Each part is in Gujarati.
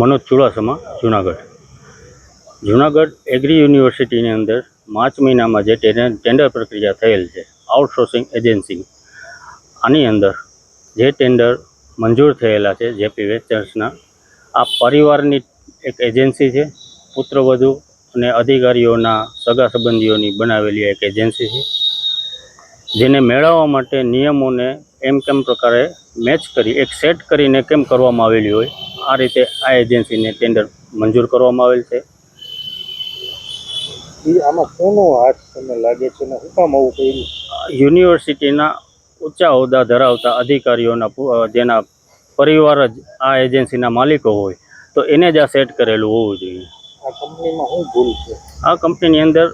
મનોજ ચુડાસમા, જુનાગઢ. જુનાગઢ એગ્રી યુનિવર્સિટીની અંદર માર્ચ મહિનામાં જે ટેન્ડર પ્રક્રિયા થયેલ છે આઉટસોર્સિંગ એજન્સી આની અંદર જે ટેન્ડર મંજૂર થયેલા છે જેપી વેચર્સના, આ પરિવારની એક એજન્સી છે પુત્રવધુ અને અધિકારીઓના સગા સંબંધીઓની બનાવેલી એક એજન્સી છે, જેને મેળવવા માટે નિયમોને એમ કેમ પ્રકારે મેચ કરી, એક સેટ કરીને કેમ કરવામાં આવેલી હોય આ રીતે આ એજન્સીને ટેન્ડર મંજૂર કરવામાં આવેલ છે. આમાં કોનો હાથ તમને લાગે છે ને શું કામ આવું કર્યું? યુનિવર્સિટીના ઊંચા હોદ્દા ધરાવતા અધિકારીઓના જેના પરિવાર જ આ એજન્સીના માલિકો હોય તો એને જ આ સેટ કરેલું હોવું જોઈએ. આ કંપનીમાં શું ભૂલ છે? આ કંપનીની અંદર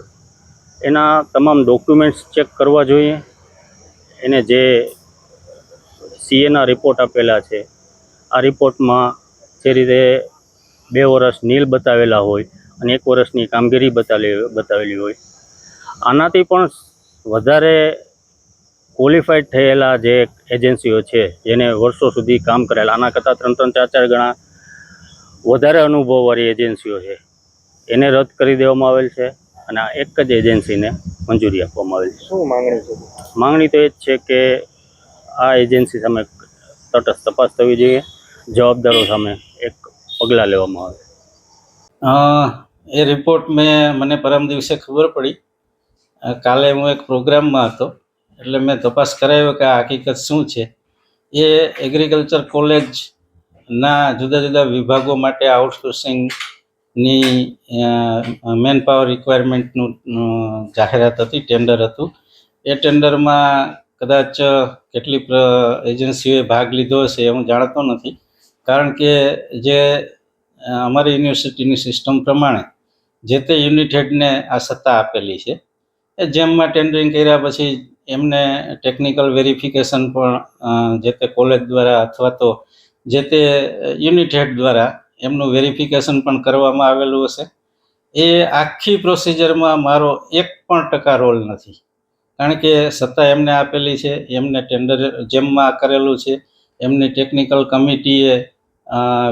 એના તમામ ડોક્યુમેન્ટ્સ ચેક કરવા જોઈએ. એને જે સીએના રિપોર્ટ આપેલા છે આ રિપોર્ટમાં જે રીતે બે વર્ષ નીલ બતાવેલા હોય અને એક વર્ષની કામગીરી બતાવેલી બતાવેલી હોય. આનાથી પણ વધારે ક્વોલિફાઈડ થયેલા જે એજન્સીઓ છે જેને વર્ષો સુધી કામ કરેલા આના કરતાં ત્રણ ત્રણ ચાર ચાર ગણા વધારે અનુભવવાળી એજન્સીઓ છે. એને રદ કરી દેવામાં આવેલ છે અને આ એક જ એજન્સીને મંજૂરી આપવામાં આવેલ છે. શું માંગણી છે? માંગણી તો એ જ છે કે આ એજન્સી સામે તટસ્થ તપાસ થવી જોઈએ જવાબદારો સામે એક પગલાં લેવામાં આવે? એ રિપોર્ટ મેં, મને પરમ દિવસે ખબર પડી. કાલે હું એક પ્રોગ્રામમાં હતો, એટલે મેં તપાસ કરાવ્યો કે આ હકીકત શું છે. એ એગ્રીકલ્ચર કોલેજના જુદા જુદા વિભાગો માટે આઉટસોર્સિંગની મેન પાવર રિક્વાયરમેન્ટનું જાહેરાત હતી ટેન્ડર હતું. એ ટેન્ડરમાં કદાચ કેટલી એજન્સીઓએ ભાગ લીધો હશે એ હું જાણતો નથી. કારણ કે જે અમારી યુનિવર્સિટીની સિસ્ટમ પ્રમાણે જે તે યુનિટ હેડને આ સત્તા આપેલી છે, એ જેમમાં ટેન્ડરિંગ કર્યા પછી એમને ટેકનિકલ વેરિફિકેશન પણ જે તે કોલેજ દ્વારા અથવા તો જે તે યુનિટ હેડ દ્વારા એમનું વેરિફિકેશન પણ કરવામાં આવેલું હશે, એ આખી પ્રોસિજરમાં મારો એક પણ ટકા રોલ નથી. કારણ કે સત્તા એમને આપેલી છે, એમને ટેન્ડર જેમમાં કરેલું છે, એમની ટેકનિકલ કમિટીએ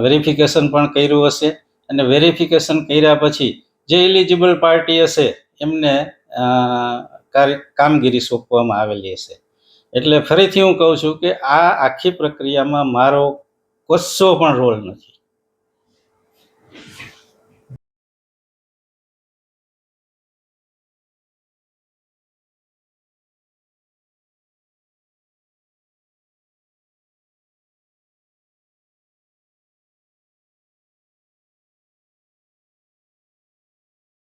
વેરિફિકેશન પણ કર્યું હશે અને વેરિફિકેશન કર્યા પછી જે એલિજિબલ પાર્ટી હશે એમને કામગીરી સોંપવામાં આવેલી હશે. એટલે ફરીથી હું કહું છું કે આ આખી પ્રક્રિયામાં મારો કશો પણ રોલ નથી.